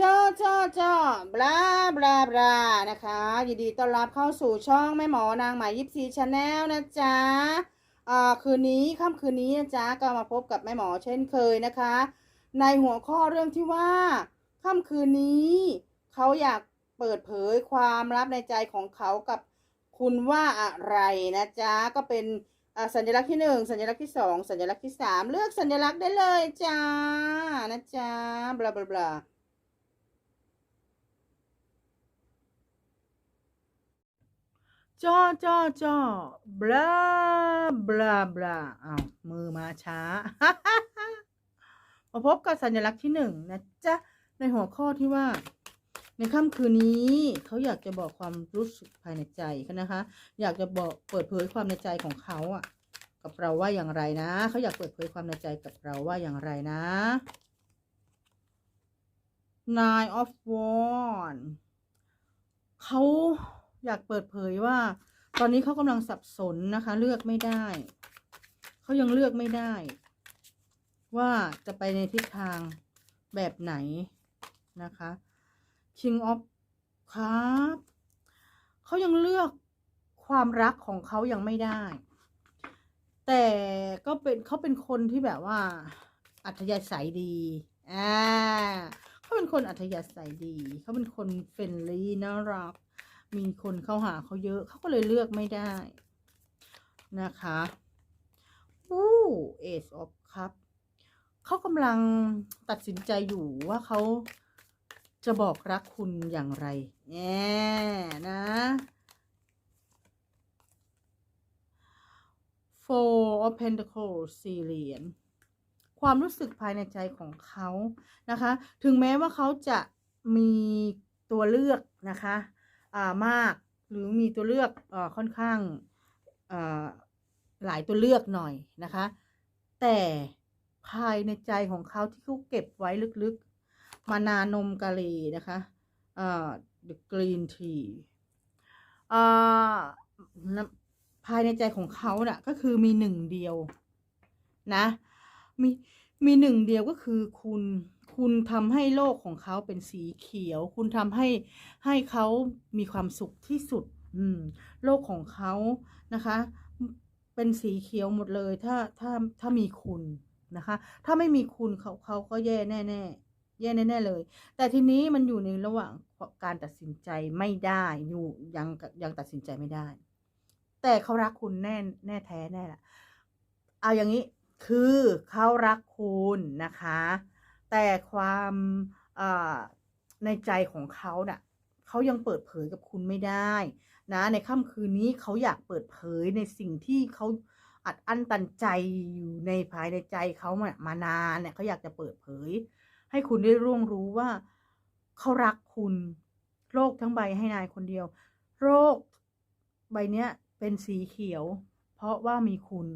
จ้าจ้าจ้าบลาบลาบลานะคะ ยินดีต้อนรับเข้าสู่ช่องแม่หมอนางหมายยิปซีชาแนลนะจ๊ะอ่าคืนนี้ค่ำคืนนี้นะจ๊ะก็มาพบกับแม่หมอเช่นเคยนะคะ ในหัวข้อเรื่องที่ว่าค่ำคืนนี้เขาอยากเปิดเผยความลับในใจของเขากับคุณว่าอะไรนะจ๊ะก็เป็นอ่าสัญลักษณ์ที่หนึ่งสัญลักษณ์ที่สองสัญลักษณ์ที่สามเลือกสัญลักษณ์ได้เลยจ้านะจ๊ะบลาบลาบลา จ้อจ้อจ้อบลาบลาบลาอ้าวมือมาช้า มาพบกับสัญลักษณ์ที่หนึ่งนะจ๊ะ ในหัวข้อที่ว่า ในค่ำคืนนี้ เขาอยากจะบอกความรู้สึกภายในใจเขานะคะ อยากจะบอกเปิดเผยความในใจของเขาอะ กับเราว่าอย่างไรนะ เขาอยากเปิดเผยความในใจกับเราว่าอย่างไรนะ Nine of Wands เขา อยากเปิดเผยว่า ตอนนี้เขากำลังสับสนนะคะ เลือกไม่ได้ เขายังเลือกไม่ได้ ว่าจะไปในทิศทางแบบไหนนะคะ King of ครับเขายังเลือกความรักของเขายังไม่ได้ แต่ก็เป็นเขาเป็นคนที่แบบว่า อัธยาศัยดีอ่าเขาเป็นคนอัธยาศัยดี เขาเป็นคนเฟรนลี่น่ารัก มีคนเข้าหาเขาเยอะเขาก็เลยเลือกไม่ได้นะคะอู้เอสออฟครับเขากำลังตัดสินใจอยู่ว่าเขาจะบอกรักคุณอย่างไรแง่นะ Four of Pentacles สี่เหรียญความรู้สึกภายในใจของเขานะคะ ถึงแม้ว่าเขาจะมีตัวเลือกนะคะ มาก หรือมีตัวเลือกอค่อนข้างหลายตัวเลือกหน่อยนะคะ แต่ภายในใจของเขาที่เขาเก็บไว้ลึกๆ มานานมกะลีนะคะอ่า the green tea อ่าน้ำภายในใจของเขาเน่ะก็คือมีหนึ่งเดียวนะ มีมีหนึ่งเดียวก็คือคุณ คุณทำให้โลกของเขาเป็นสีเขียว คุณทำให้ให้เขามีความสุขที่สุด อืม โลกของเขานะคะ เป็นสีเขียวหมดเลย ถ้าถ้าถ้ามีคุณนะคะ ถ้าไม่มีคุณเขาเขาก็แย่แน่แน่แย่แน่แน่ๆเลย แต่ทีนี้มันอยู่ในระหว่างการตัดสินใจไม่ได้อยู่ยังยังตัดสินใจไม่ได้ แต่เขารักคุณแน่แน่แท้แน่ละเอาอย่างนี้คือเขารักคุณนะคะ แต่ความในใจของเขาเน่ะเขายังเปิดเผยกับคุณไม่ได้นะในค่ำคืนนี้เขาอยากเปิดเผยในสิ่งที่เขาอัดอั้นตันใจอยู่ในภายในใจเขามามานานเนี่ยเขาอยากจะเปิดเผย ให้คุณได้ร่วงรู้ว่าเขารักคุณโรคทั้งใบให้นายคนเดียว โรคใบเนี้ยเป็นสีเขียว เพราะว่ามีคุณ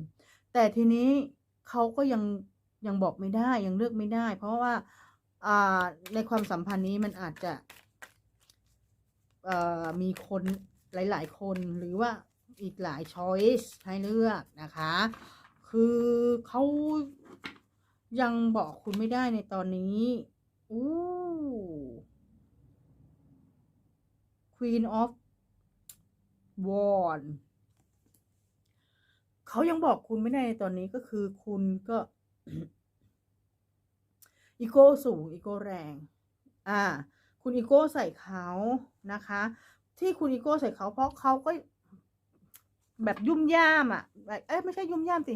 แต่ทีนี้เขาก็ยัง ยังบอกไม่ได้ยังเลือกไม่ได้ เพราะว่าในความสัมพันธ์นี้มันอาจจะมีคนหลาย ๆ คนหรือว่าอีกหลายช้อยส์ให้เลือกนะคะ คือเขายังบอกคุณไม่ได้ในตอนนี้อู้ Queen of w a n d เขายังบอกคุณไม่ได้ในตอนนี้ก็คือคุณก็ อีโก้สูงอีโก้แรง อ่า คุณอีโก้ใส่เขานะคะ ที่คุณอีโก้ใส่เขาเพราะเขาก็แบบยุ่มย่ามอะแบบเอ้ยไม่ใช่ยุ่มย่ามสิ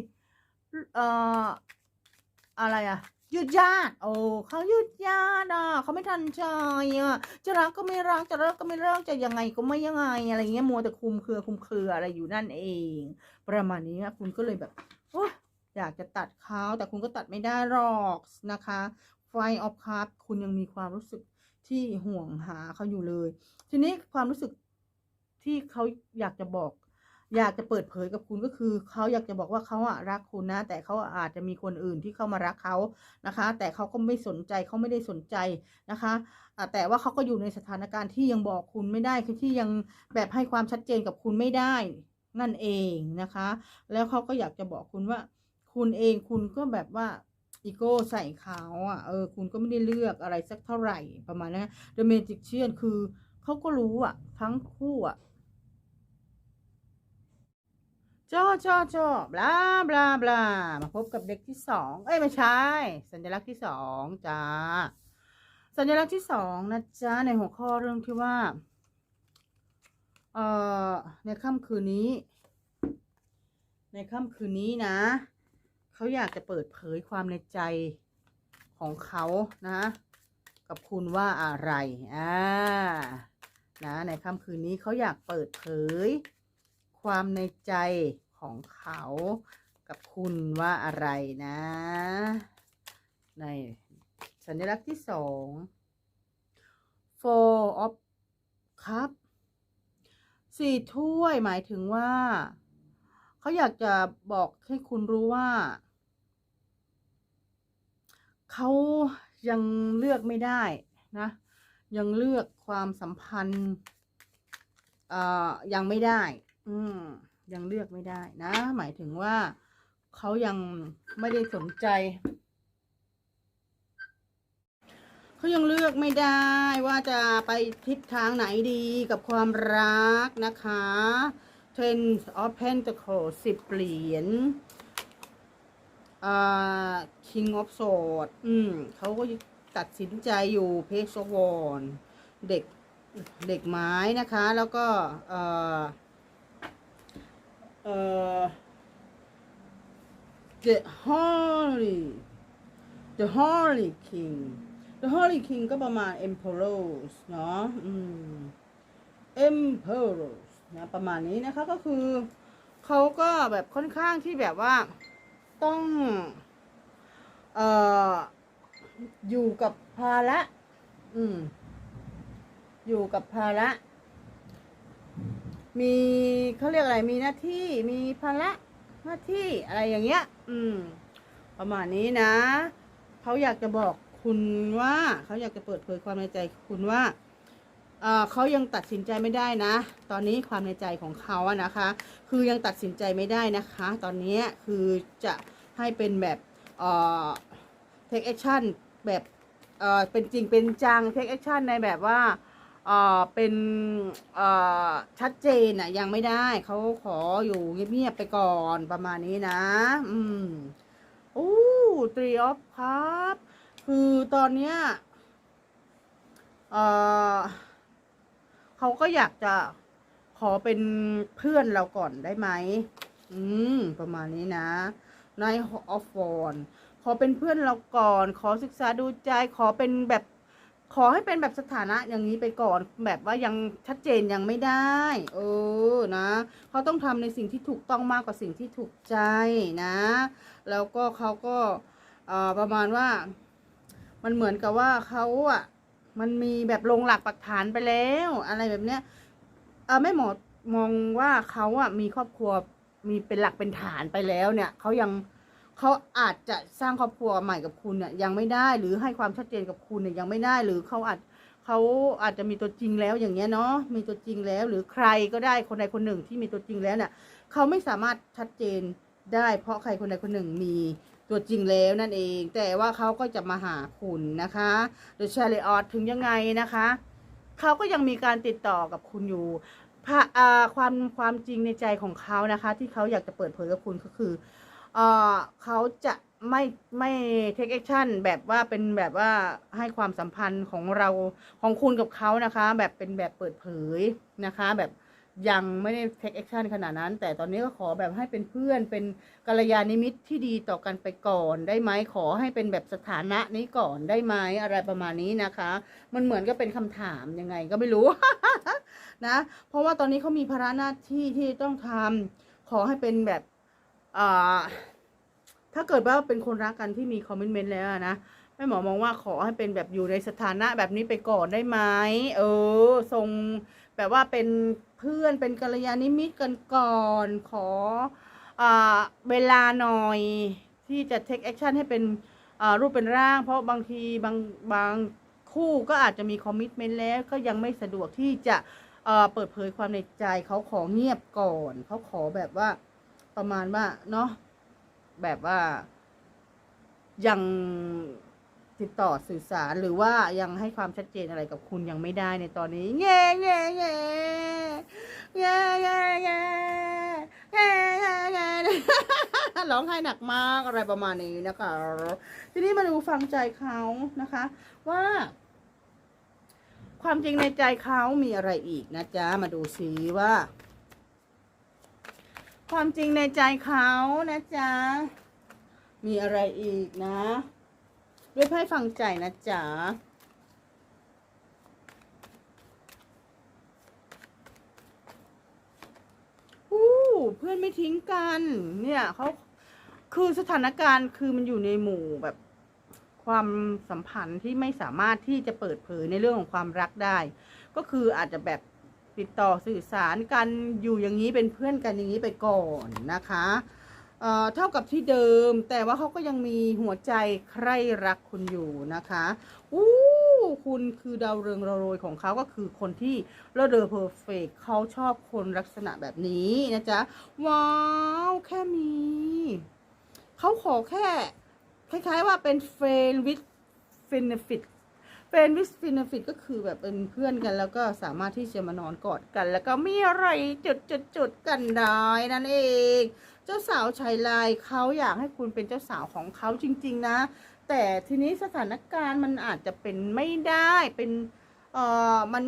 เอ่อ อะไรอะยืดยาดโอ้เขายืดยาดอะเขาไม่ทันใจอะจะรักก็ไม่รักจะเลิกก็ไม่เลิกจะยังไงก็ไม่ยังไงอะไรเงี้ยมัวแต่คุมเครือคุมเครืออะไรอยู่นั่นเอง ประมาณนี้นะคุณก็เลยแบบโอ๊ย อยากจะตัดเขาแต่คุณก็ตัดไม่ได้หรอกนะคะไฟออฟคัพคุณยังมีความรู้สึกที่ห่วงหาเขาอยู่เลย ทีนี้ความรู้สึกที่เขาอยากจะบอก อยากจะเปิดเผยกับคุณก็คือเขาอยากจะบอกว่าเขาอะรักคุณนะ แต่เขาอาจจะมีคนอื่นที่เข้ามารักเขานะคะ แต่เขาก็ไม่สนใจเขาไม่ได้สนใจนะคะแต่ว่าเขาก็อยู่ในสถานการณ์ที่ยังบอกคุณไม่ได้คือที่ยังแบบให้ความชัดเจนกับคุณไม่ได้นั่นเองนะคะ แล้วเขาก็อยากจะบอกคุณว่า คุณเองคุณก็แบบว่าอีโก้ใส่เขาอะเออคุณก็ไม่ได้เลือกอะไรสักเท่าไหร่ประมาณนั้น The Magician คือเขาก็รู้อะ ทั้งคู่อะจ้อจ้อจ้อบลาบลาบลามาพบกับเด็กที่สองเอ้ยไม่ใช่ สัญลักษณ์ที่สองจ้าสัญลักษณ์ที่สองนะจ๊ะในหัวข้อเรื่องที่ว่าเอ่อในค่ำคืนนี้ ในค่ำคืนนี้นะ เขาอยากจะเปิดเผยความในใจของเขานะ กับคุณว่าอะไรอ่านะในค่ำคืนนี้เขาอยากเปิดเผย ความในใจของเขากับคุณว่าอะไรนะ ในสัญลักษณ์ที่สอง four of cup สี่ถ้วยหมายถึงว่า เขาอยากจะบอกให้คุณรู้ว่า เขายังเลือกไม่ได้นะ ยังเลือกความสัมพันธ์อ่ยังไม่ได้ อืม ยังเลือกไม่ได้นะ หมายถึงว่าเขายังไม่ได้สนใจ เขายังเลือกไม่ได้ว่าจะไปทิศทางไหนดีกับความรักนะคะ Ten of Pentacles สิบเหรียญ อ่า King of Swords อืมเขาก็ตัดสินใจอยู่ Page of Wands เด็กเด็กไม้นะคะ แล้วก็เอ่อเอ่อ The Holy The Holy King The Holy King ก็ประมาณ Emperors เนาะอืม Emperors นะประมาณนี้นะคะก็คือเขาก็แบบค่อนข้างที่แบบว่า ต้องเอ่ออยู่กับภาระ อืม อยู่กับภาระ มีเขาเรียกอะไร มีหน้าที่ มีภาระหน้าที่อะไรอย่างเงี้ย อืม ประมาณนี้นะ เขาอยากจะบอกคุณว่า เขาอยากจะเปิดเผยความในใจคุณว่า เขายังตัดสินใจไม่ได้นะ ตอนนี้ความในใจของเขาอะนะคะ คือยังตัดสินใจไม่ได้นะคะ ตอนนี้คือจะให้เป็นแบบเอ่อ take action แบบเอ่อเป็นจริงเป็นจัง take action ในแบบว่าเอ่อเป็นเอ่อชัดเจนอะยังไม่ได้เขาขออยู่เงียบๆไปก่อนประมาณนี้นะ อืมโอ้ three of cups คือตอนเนี้ยเอ่อ เขาก็อยากจะขอเป็นเพื่อนเราก่อนได้ไหม อืม ประมาณนี้นะนายออฟฟอนขอเป็นเพื่อนเราก่อน ขอศึกษาดูใจ ขอเป็นแบบ ขอให้เป็นแบบสถานะอย่างนี้ไปก่อน แบบว่ายังชัดเจนยังไม่ได้ เออ นะ เขาต้องทำในสิ่งที่ถูกต้องมากกว่าสิ่งที่ถูกใจนะ แล้วก็เขาก็อ่อประมาณว่า มันเหมือนกับว่าเขาอะ มันมีแบบลงหลักปักฐานไปแล้ว อะไรแบบเนี้ยเออแม่หมอมองว่าเขาอะมีครอบครัวมีเป็นหลักเป็นฐานไปแล้วเนี่ยเขายังเขาอาจจะสร้างครอบครัวใหม่กับคุณเนี่ยยังไม่ได้หรือให้ความชัดเจนกับคุณเนี่ยยังไม่ได้หรือเขาอาจเขาอาจจะมีตัวจริงแล้วอย่างเงี้ยเนาะมีตัวจริงแล้ว หรือใครก็ได้คนใดคนหนึ่งที่มีตัวจริงแล้วเนี่ยเขาไม่สามารถชัดเจนได้ เพราะใครคนใดคนหนึ่งมี ตัวจริงแล้วนั่นเอง แต่ว่าเขาก็จะมาหาคุณนะคะ The Chariot ถึงยังไงนะคะเขาก็ยังมีการติดต่อกับคุณอยู่พระอ่าความความจริงในใจของเขานะคะ ที่เขาอยากจะเปิดเผยกับคุณก็คือเอ่อเขาจะไม่ไม่ take action แบบว่าเป็นแบบว่าให้ความสัมพันธ์ของเราของคุณกับเขานะคะ แบบเป็นแบบเปิดเผยนะคะ แบบ ยังไม่ได้ take action ขนาดนั้น แต่ตอนนี้ก็ขอแบบให้เป็นเพื่อนเป็นกัลยาณมิตรที่ดีต่อกันไปก่อนได้ไหมขอให้เป็นแบบสถานะนี้ก่อนได้ไหมอะไรประมาณนี้นะคะ มันเหมือนก็เป็นคำถามยังไงก็ไม่รู้ นะ เพราะว่าตอนนี้เขามีภาระหน้าที่ที่ต้องทำขอให้เป็นแบบอ่าถ้าเกิดว่าเป็นคนรักกันที่มีคอมมิชเมนต์แล้วนะแม่หมอมองว่าขอให้เป็นแบบอยู่ในสถานะแบบนี้ไปก่อนได้ไหมเออทรง แบบว่าเป็นเพื่อนเป็นกัลยาณมิตรกันก่อนขออเวลาหน่อยที่จะ take action ให้เป็นรูปเป็นร่าง เพราะบางทีบางบางคู่ก็อาจจะมีคอมมิ t เมนต์แล้วก็ยังไม่สะดวกที่จะเปิดเผยความในใจเขาขอเงียบก่อนเขาขอแบบว่าประมาณว่าเนาะแบบว่ายัง ติดต่อสื่อสารหรือว่ายังให้ความชัดเจนอะไรกับคุณยังไม่ได้ในตอนนี้แง่แง่แง่แง่แง่แง่แง่แง่แง่ร้องไห้หนักมากอะไรประมาณนี้นะคะ ทีนี้มาดูฟังใจเขานะคะ ว่า ความจริงในใจเขามีอะไรอีกนะจ๊ะ มาดูซิว่า ความจริงในใจเขานะจ๊ะ มีอะไรอีกนะ ด้วยไพ่ฟังใจนะจ๊ะอู้เพื่อนไม่ทิ้งกัน เนี่ยเขาคือสถานการณ์คือมันอยู่ในหมู่แบบความสัมพันธ์ที่ไม่สามารถที่จะเปิดเผยในเรื่องของความรักได้ ก็คืออาจจะแบบติดต่อสื่อสารกันอยู่อย่างนี้เป็นเพื่อนกันอย่างนี้ไปก่อนนะคะ เอ่อเท่ากับที่เดิม แต่ว่าเขาก็ยังมีหัวใจใคร่รักคุณอยู่นะคะอู้คุณคือดาวเรืองระโรยของเขาก็คือคนที่เลอเดอเพอร์เฟกเขาชอบคนลักษณะแบบนี้นะจ๊ะ ว้าว แค่มีเขาขอแค่ คล้ายๆว่าเป็น friend with benefit friend with benefit ก็คือแบบเป็นเพื่อนกัน แล้วก็สามารถที่จะมานอนกอดกัน แล้วก็มีอะไรจุดๆๆกันได้นั่นเอง จ้าสาวชายลายเขาอยากให้คุณเป็นเจ้าสาวของเขาจริง ๆ นะ แต่ทีนี้สถานการณ์มันอาจจะเป็นไม่ได้เป็นเอ่อมัน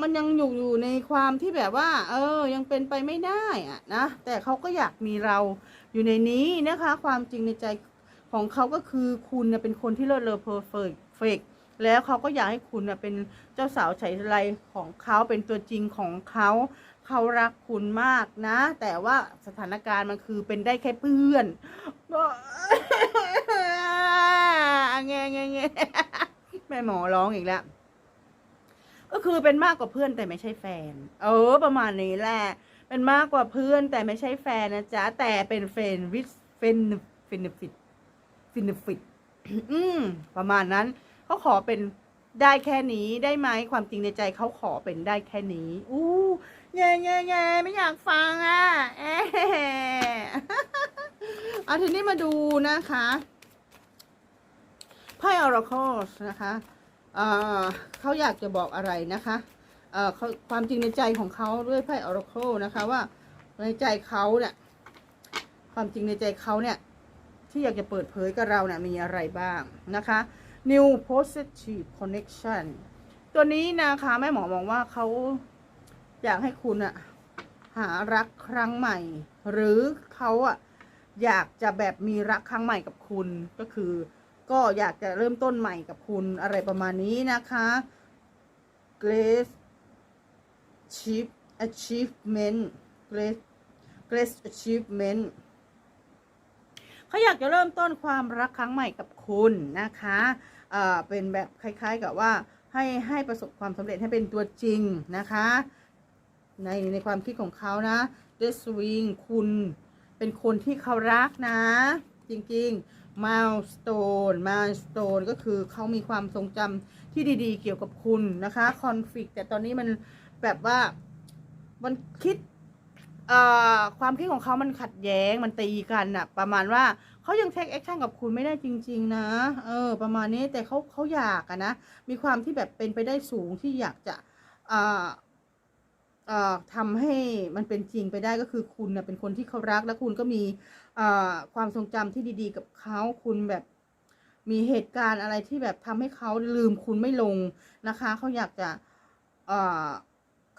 มันยังอยู่อยู่ในความที่แบบว่า เออ ยังเป็นไปไม่ได้อะนะแต่เขาก็อยากมีเราอยู่ในนี้นะคะ ความจริงในใจของเขาก็คือคุณเป็นคนที่เลิศเลอเพอร์เฟกแล้วเขาก็อยากให้คุณเป็นเจ้าสาวชายลายของเขาเป็นตัวจริงของเขา เขารักคุณมากนะ แต่ว่าสถานการณ์มันคือเป็นได้แค่เพื่อนแงแงแงแม่หมอร้องอีกแล้ว ก็คือเป็นมากกว่าเพื่อนแต่ไม่ใช่แฟน เออ ประมาณนี้แหละ เป็นมากกว่าเพื่อนแต่ไม่ใช่แฟนนะจ๊ะ แต่เป็นเฟนวิสเฟนฟินฟิตฟินฟิตอืมประมาณนั้นเขาขอเป็นได้แค่นี้ได้ไหมความจริงในใจเขาขอเป็นได้แค่นี้ อู้ แง่แง่แง่ไม่อยากฟังอะเอ๊ะเอาทีนี้มาดูนะคะไพ่ออรา c l e นะคะเออเขาอยากจะบอกอะไรนะคะเออเขาความจริงในใจของเขาด้วยไพ่ออรา c l e นะคะว่าในใจเขาเนี่ย ความจริงในใจเขาเนี่ย ที่อยากจะเปิดเผยกับเราเนี่ยมีอะไรบ้างนะคะ New Positive Connection ตัวนี้นะคะแม่หมอมองว่าเขา อยากให้คุณอะหารักครั้งใหม่ หรือเขาอะอยากจะแบบมีรักครั้งใหม่กับคุณก็คือ ก็อยากจะเริ่มต้นใหม่กับคุณอะไรประมาณนี้นะคะ Grace Chief Achievement Grace Grace Achievement เขาอยากจะเริ่มต้นความรักครั้งใหม่กับคุณนะคะเเป็นแบบคล้าย ๆ กับว่าให้ให้ประสบความสำเร็จให้เป็นตัวจริงนะคะ ในในความคิดของเขานะ The Swing คุณเป็นคนที่เขารักนะ จริงๆ Milestone Milestone ก็คือเขามีความทรงจำที่ดีๆ เกี่ยวกับคุณนะคะ Conflict แต่ตอนนี้มันแบบว่ามันคิดความคิดของเขามันขัดแย้ง มันตีกันอะประมาณว่าเขายังเทคแอคชั่นกับคุณไม่ได้จริง ๆ นะ เออ ประมาณนี้แต่เขาเขาอยากอะนะ มีความที่แบบเป็นไปได้สูงที่อยากจะอ่อเอ่อ ทำให้มันเป็นจริงไปได้ก็คือคุณนะเป็นคนที่เขารัก และคุณก็มีความทรงจำที่ดี ๆ กับเขาคุณแบบมีเหตุการณ์อะไรที่แบบทำให้เขาลืมคุณไม่ลงนะคะเขาอยากจะ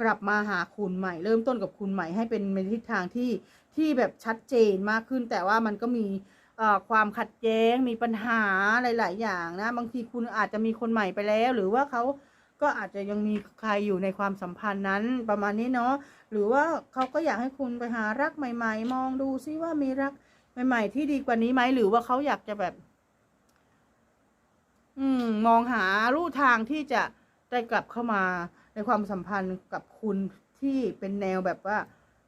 กลับมาหาคุณใหม่ เริ่มต้นกับคุณใหม่ให้เป็นในทิศทางที่ที่แบบชัดเจนมากขึ้น แต่ว่ามันก็มีความขัดแย้งมีปัญหาหลาย ๆ อย่างนะ บางทีคุณอาจจะมีคนใหม่ไปแล้ว หรือว่าเขา ก็อาจจะยังมีใครอยู่ในความสัมพันธ์นั้นประมาณนี้เนาะหรือว่าเขาก็อยากให้คุณไปหารักใหม่ ๆ มองดูซิว่ามีรักใหม่ ๆ ที่ดีกว่านี้ไหมหรือว่าเขาอยากจะแบบมองหาลู่ทางที่จะได้กลับเข้ามาในความสัมพันธ์กับคุณที่เป็นแนวแบบว่า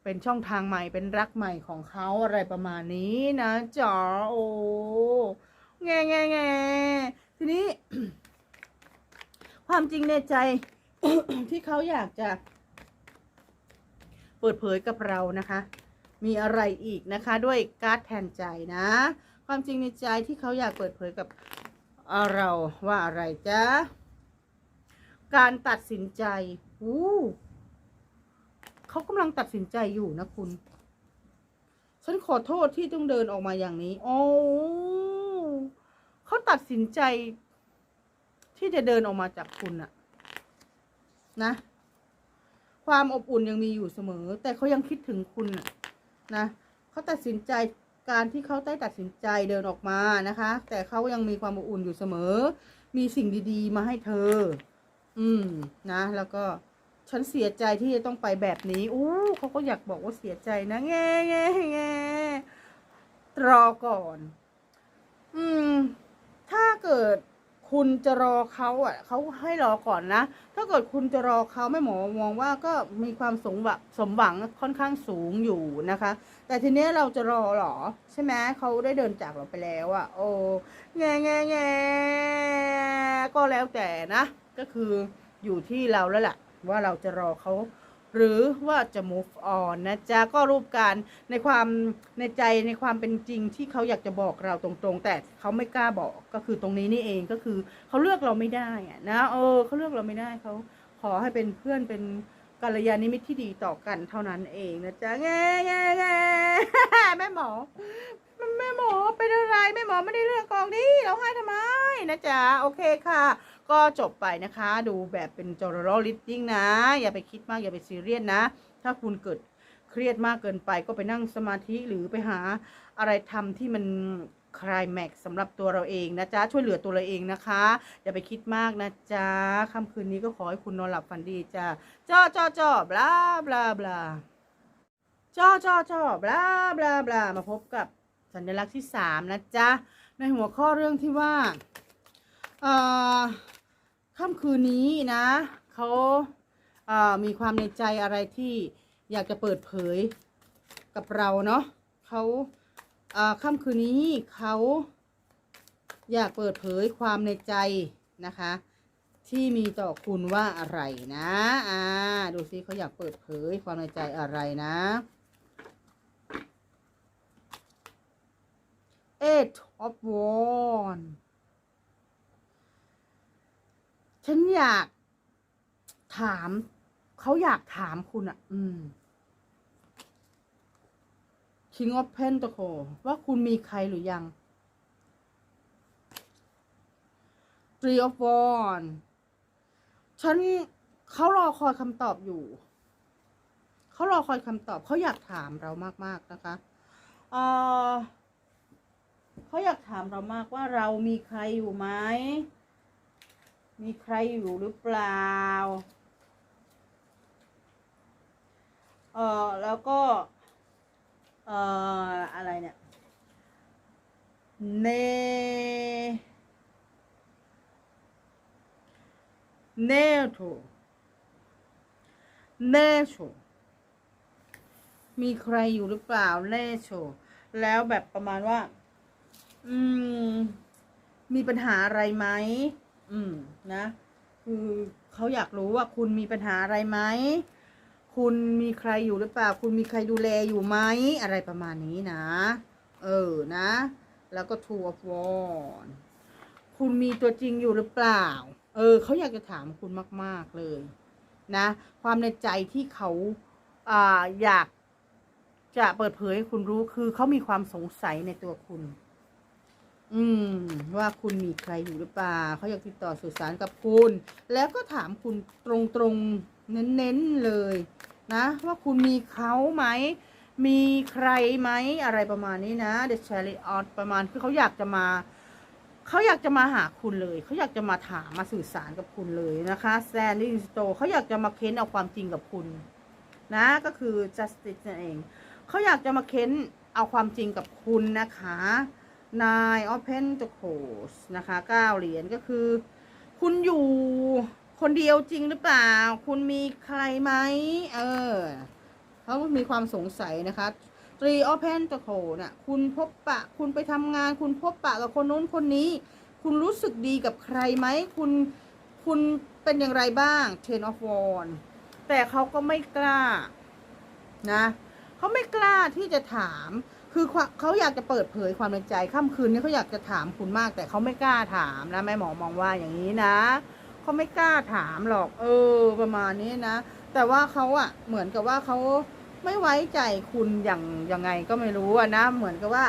เป็นช่องทางใหม่เป็นรักใหม่ของเขาอะไรประมาณนี้นะจ๋าโอ้แงแงแงทีนี้ ความจริงในใจ ที่เขาอยากจะ เปิดเผยกับเรานะคะ มีอะไรอีกนะคะ ด้วยการ์ดแทนใจนะ ความจริงในใจที่เขาอยากเปิดเผยกับเเราว่าอะไรจ๊ะการตัดสินใจอู้เขากำลังตัดสินใจอยู่นะคุณ ฉันขอโทษที่ต้องเดินออกมาอย่างนี้ โอ้เขาตัดสินใจ ที่จะเดินออกมาจากคุณอะนะ ความอบอุ่นยังมีอยู่เสมอ แต่เขายังคิดถึงคุณน่ะนะเขาตัดสินใจการที่เขาได้ตัดสินใจเดินออกมานะคะ แต่เขายังมีความอบอุ่นอยู่เสมอ มีสิ่งดี ๆ มาให้เธอ อืมนะ แล้วก็ฉันเสียใจที่จะต้องไปแบบนี้อู้เขาก็อยากบอกว่าเสียใจนะแง่แง่แง่รอก่อน อืม ถ้าเกิด คุณจะรอเขาอะเขาให้รอก่อนนะ ถ้าเกิดคุณจะรอเขาแม่หมอมองว่าก็มีความสมหวังสมหวังค่อนข้างสูงอยู่นะคะ แต่ทีนี้เราจะรอหรอ ใช่ไหมเขาได้เดินจากเราไปแล้วอะ โอ้แง่แง่แง่ก็แล้วแต่นะ ก็คืออยู่ที่เราแล้วแหละว่าเราจะรอเขา หรือว่าจะ move on นะจ๊ะก็รูปการในความในใจในความเป็นจริงที่เขาอยากจะบอกเราตรงๆ แต่เขาไม่กล้าบอกก็คือตรงนี้นี่เองก็คือเขาเลือกเราไม่ได้นะเออเขาเลือกเราไม่ได้เขาขอให้เป็นเพื่อนเป็นกัลยาณมิตรที่ดีต่อกันเท่านั้นเองนะจ๊ะแง่แง่แง่แม่หมอ แม่หมอเป็นอะไรแม่หมอไม่ได้เลือกกองนี้เราให้ทำไมนะจ๊ะโอเคค่ะ ก็จบไปนะคะ ดูแบบเป็นจอร์โรลิตติ้งนะ อย่าไปคิดมากอย่าไปซีเรียสนะ ถ้าคุณเกิดเครียดมากเกินไปก็ไปนั่งสมาธิหรือไปหาอะไรทำที่มันคลายแม็กสำหรับตัวเราเองนะจ๊ะ ช่วยเหลือตัวเราเองนะคะ อย่าไปคิดมากนะจ๊ะค่ำคืนนี้ก็ขอให้คุณนอนหลับฝันดีจ้าจ้อจ้อจ้อบลาบลาบลาจ้อจ้อจ้อบลาบลาบลามาพบกับ สัญลักษณ์ที่สามนะจ๊ะ ในหัวข้อเรื่องที่ว่าเอ่อค่ำคืนนี้นะเขาเอ่อมีความในใจอะไรที่อยากจะเปิดเผยกับเราเนาะเขาเอ่อค่ำคืนนี้เขาอยากเปิดเผยความในใจนะคะ ที่มีต่อคุณว่าอะไรนะ อ่า ดูซิเขาอยากเปิดเผยความในใจอะไรนะ Eight of Wands ฉันอยากถาม เขาอยากถามคุณอะอืม King of Pentacle ว่าคุณมีใครหรือยัง Three of Wands ฉันเขารอคอยคำตอบอยู่ เขารอคอยคำตอบ เขาอยากถามเรามาก ๆ นะคะ เอ่อ เขาอยากถามเรามากว่าเรามีใครอยู่ไหม มีใครอยู่หรือเปล่า เออแล้วก็ เอออะไรเนี่ย เน เนโทเนโชมีใครอยู่หรือเปล่าเนโชแล้วแบบประมาณว่า อืม มีปัญหาอะไรไหมอืม นะ คือเขาอยากรู้ว่าคุณมีปัญหาอะไรไหม คุณมีใครอยู่หรือเปล่า คุณมีใครดูแลอยู่ไหม อะไรประมาณนี้นะ เออ นะ แล้วก็ two of wands คุณมีตัวจริงอยู่หรือเปล่า เออ เขาอยากจะถามคุณมาก ๆ เลย นะ ความในใจที่เขาอ่าอยากจะเปิดเผยให้คุณรู้คือเขามีความสงสัยในตัวคุณ อืม ว่าคุณมีใครอยู่หรือเปล่าเขาอยากติดต่อสื่อสารกับคุณ แล้วก็ถามคุณตรงๆเน้นๆเลย นะ ว่าคุณมีเขาไหม มีใครไหมอะไรประมาณนี้นะ The Chariot ประมาณคือเขาอยากจะมาเขาอยากจะมาหาคุณเลย เขาอยากจะมาถามมาสื่อสารกับคุณเลยนะคะ Standing Stone เขาอยากจะมาเค้นเอาความจริงกับคุณ นะ ก็คือ justice นั่นเองเขาอยากจะมาเค้นเอาความจริงกับคุณนะคะ Nine of Pentacles นะคะเก้าเหรียญก็คือ คุณอยู่คนเดียวจริงหรือเปล่า คุณมีใครไหมเออเขามีความสงสัยนะคะ Three of Pentacles น่ะคุณพบปะ คุณไปทำงาน คุณพบปะกับคนนู้นคนนี้ คุณรู้สึกดีกับใครไหม คุณคุณเป็นอย่างไรบ้าง Ten of Wands แต่เขาก็ไม่กล้านะเขาไม่กล้าที่จะถาม คือเขาอยากจะเปิดเผยความในใจค่ำคืนนี้เขาอยากจะถามคุณมาก แต่เขาไม่กล้าถามนะแม่หมอมองว่าอย่างนี้นะเขาไม่กล้าถามหรอกเออ ประมาณนี้นะ แต่ว่าเขาอะเหมือนกับว่าเขาไม่ไว้ใจคุณอย่างยังไงก็ไม่รู้อะนะ เหมือนกับว่า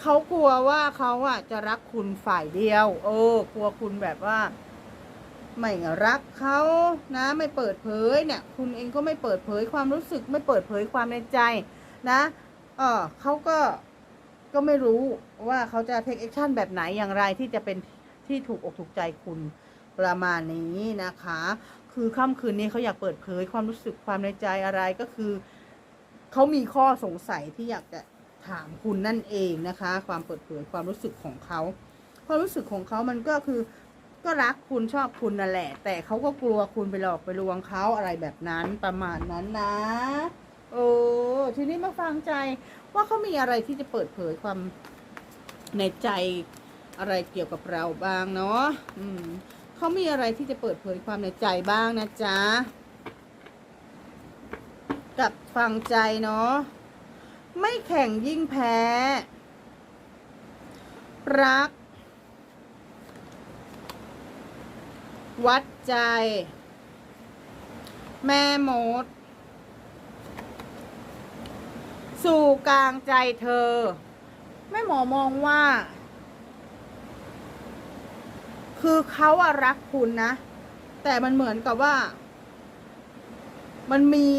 เขากลัวว่าเขาอะจะรักคุณฝ่ายเดียว เออ กลัวคุณแบบว่าไม่รักเขานะ ไม่เปิดเผยเนี่ย คุณเองก็ไม่เปิดเผยความรู้สึก ไม่เปิดเผยความในใจนะ เออเขาก็ก็ไม่รู้ว่าเขาจะเทคแอคชั่นแบบไหนอย่างไรที่จะเป็นที่ถูกอกถูกใจคุณประมาณนี้นะคะ คือค่ำคืนนี้เขาอยากเปิดเผยความรู้สึกความในใจอะไรก็คือเขามีข้อสงสัยที่อยากจะถามคุณนั่นเองนะคะ ความเปิดเผยความรู้สึกของเขาความรู้สึกของเขามันก็คือก็รักคุณชอบคุณนั่นแหละ แต่เขาก็กลัวคุณไปหลอกไปลวงเขาอะไรแบบนั้นประมาณนั้นนะ โอ้ทีนี้มาฟังใจว่าเขามีอะไรที่จะเปิดเผยความในใจอะไรเกี่ยวกับเราบ้างเนาะอืมเขามีอะไรที่จะเปิดเผยความในใจบ้างนะจ๊ะกับฟังใจเนาะไม่แข่งยิ่งแพ้ รัก วัดใจ แม่มด สู่กลางใจเธอ แม่หมอมองว่า คือเขาอะรักคุณนะ แต่มันเหมือนกับว่า มันมี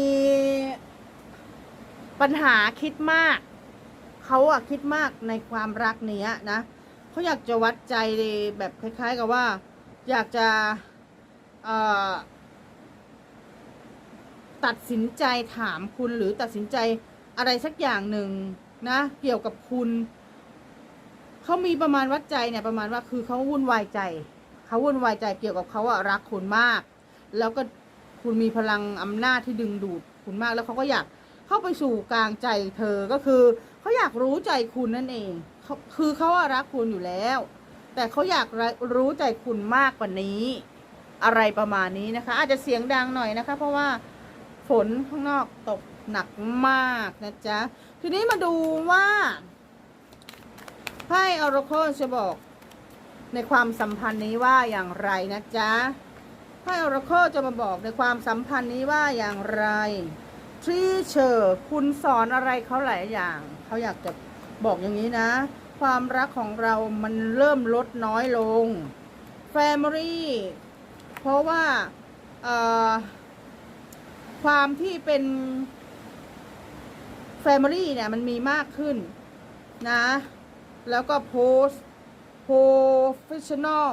ปัญหาคิดมาก เขาอะคิดมากในความรักเนี้ยนะเขาอยากจะวัดใจแบบคล้าย ๆ กับว่า อยากจะตัดสินใจถามคุณหรือตัดสินใจ อะไรสักอย่างหนึ่งนะ เกี่ยวกับคุณเขามีประมาณวัดใจเนี่ยประมาณว่าคือเขาวุ่นวายใจเขาวุ่นวายใจเกี่ยวกับเขาอะรักคุณมาก แล้วก็คุณมีพลังอำนาจที่ดึงดูดคุณมากแล้วเขาก็อยากเข้าไปสู่กลางใจเธอก็คือเขาอยากรู้ใจคุณนั่นเองเคือเขาอะรักคุณอยู่แล้ว แต่เขาอยากรู้ใจคุณมากกว่านี้ อะไรประมาณนี้นะคะ อาจจะเสียงดังหน่อยนะคะ เพราะว่าฝนข้างนอกตก หนักมากนะจ๊ะ ทีนี้มาดูว่าไพ่ออร์โคจะบอก ในความสัมพันธ์นี้ว่าอย่างไรนะจ๊ะไพ่ออร์โคจะมาบอกในความสัมพันธ์นี้ว่าอย่างไรทรีเชอร์คุณสอนอะไรเขาหลายอย่างเขาอยากจะบอกอย่างนี้นะ ความรักของเรามันเริ่มลดน้อยลง Family เพราะว่าความที่เป็น Family เนี่ยมันมีมากขึ้นนะ แล้วก็ Post Professional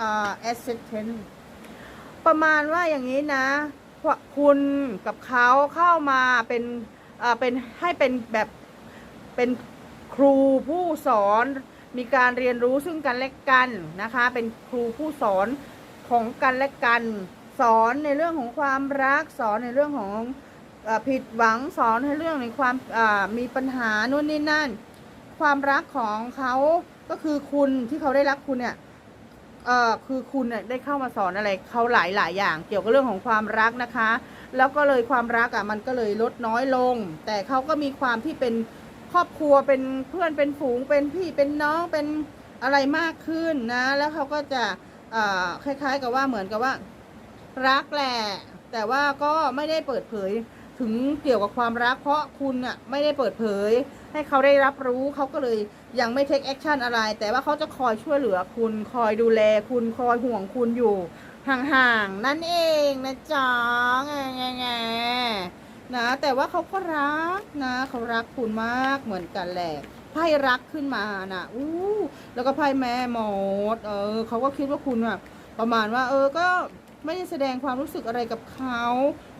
อ่า Assistant ประมาณว่าอย่างนี้นะ คุณกับเขาเข้ามาเป็นอ่าเป็นให้เป็นแบบเป็นครูผู้สอนมีการเรียนรู้ซึ่งกันและกันนะคะ เป็นครูผู้สอนของกันและกัน สอนในเรื่องของความรักสอนในเรื่องของ ผิดหวังสอนในเรื่องในความมีปัญหานู่นนี่นั่น ความรักของเขาก็คือคุณที่เขาได้รักคุณเนี่ยเอ่อคือคุณเนี่ยได้เข้ามาสอนอะไรเขาหลายหลายอย่าง เกี่ยวกับเรื่องของความรักนะคะ แล้วก็เลยความรักอะมันก็เลยลดน้อยลง แต่เขาก็มีความที่เป็นครอบครัวเป็นเพื่อนเป็นฝูงเป็นพี่เป็นน้องเป็นอะไรมากขึ้นนะ แล้วเขาก็จะเอ่อคล้าย ๆ กับว่าเหมือนกับว่า รักแหละแต่ว่าก็ไม่ได้เปิดเผย ถึงเกี่ยวกับความรัก เพราะคุณอะไม่ได้เปิดเผย ให้เขาได้รับรู้เขาก็เลยยังไม่เทคแอคชั่นอะไร แต่ว่าเขาจะคอยช่วยเหลือคุณคอยดูแลคุณคอยห่วงคุณอยู่ห่างๆ นั่นเองนะจ๊ะแงแงแงนะแต่ว่าเขาก็รักนะเขารักคุณมากเหมือนกันแหละไพ่รักขึ้นมานะอู้แล้วก็ไพ่แม่หมดเออเขาก็คิดว่าคุณอะประมาณว่า เออก็ไม่ได้แสดงความรู้สึกอะไรกับเขา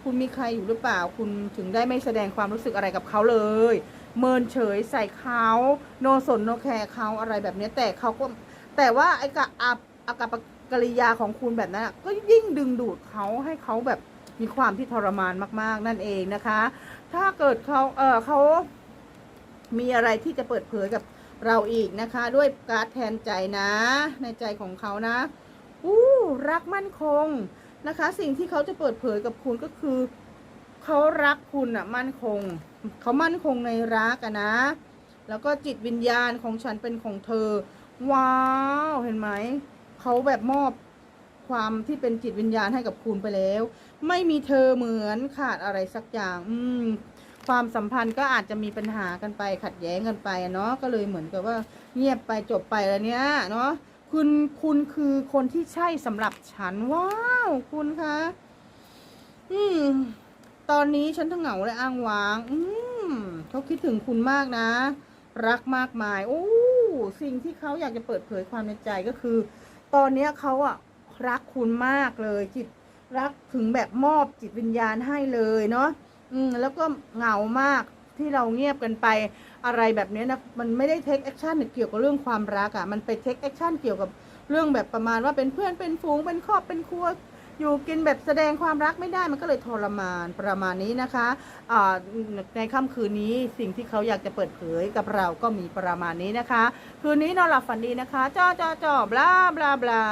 คุณมีใครอยู่หรือเปล่า คุณถึงได้ไม่แสดงความรู้สึกอะไรกับเขาเลย เมินเฉยใส่เขาโนสนโนแคร์เขาอะไรแบบนี้แต่เขาก็แต่ว่าไอ้กับอับอากับกริยาของคุณแบบนั้นก็ยิ่งดึงดูดเขาให้เขาแบบมีความที่ทรมานมาก ๆ นั่นเองนะคะ ถ้าเกิดเขาเออเขามีอะไรที่จะเปิดเผยกับเราอีกนะคะ ด้วยการแทนใจนะ ในใจของเขานะอู้รักมั่นคง นะคะ สิ่งที่เขาจะเปิดเผยกับคุณก็คือ เขารักคุณอะมั่นคง เขามั่นคงในรักอะนะ แล้วก็จิตวิญญาณของฉันเป็นของเธอ ว้าวเห็นไหมเขาแบบมอบความที่เป็นจิตวิญญาณให้กับคุณไปแล้ว ไม่มีเธอเหมือนขาดอะไรสักอย่าง อืม ความสัมพันธ์ก็อาจจะมีปัญหากันไปขัดแย้งกันไปเนาะก็เลยเหมือนกับว่า เงียบไปจบไปแล้วเนี้ยเนาะ คุณคุณคือคนที่ใช่สำหรับฉัน ว้าว คุณคะอืม ตอนนี้ฉันทั้งเหงาและอ้างว้าง อืมเขาคิดถึงคุณมากนะ รักมากมาย โอ้สิ่งที่เขาอยากจะเปิดเผยความในใจก็คือ ตอนนี้เขาอะรักคุณมากเลย จิตรักถึงแบบมอบจิตวิญญาณให้เลยเนาะอืม แล้วก็เหงามาก ที่เราเงียบกันไปอะไรแบบนี้นะมันไม่ได้เทคแอคชั่นเกี่ยวกับเรื่องความรักอะมันไปเทคแอคชั่นเกี่ยวกับเรื่องแบบประมาณว่าเป็นเพื่อนเป็นฝูงเป็นครอบเป็นครัวอยู่กินแบบแสดงความรักไม่ได้มันก็เลยทรมานประมาณนี้นะคะอ่าในค่ำคืนนี้สิ่งที่เขาอยากจะเปิดเผยกับเราก็มีประมาณนี้นะคะ คืนนี้นอนหลับฝันดีนะคะจ้อจ้อจ้อบลาบลาบลา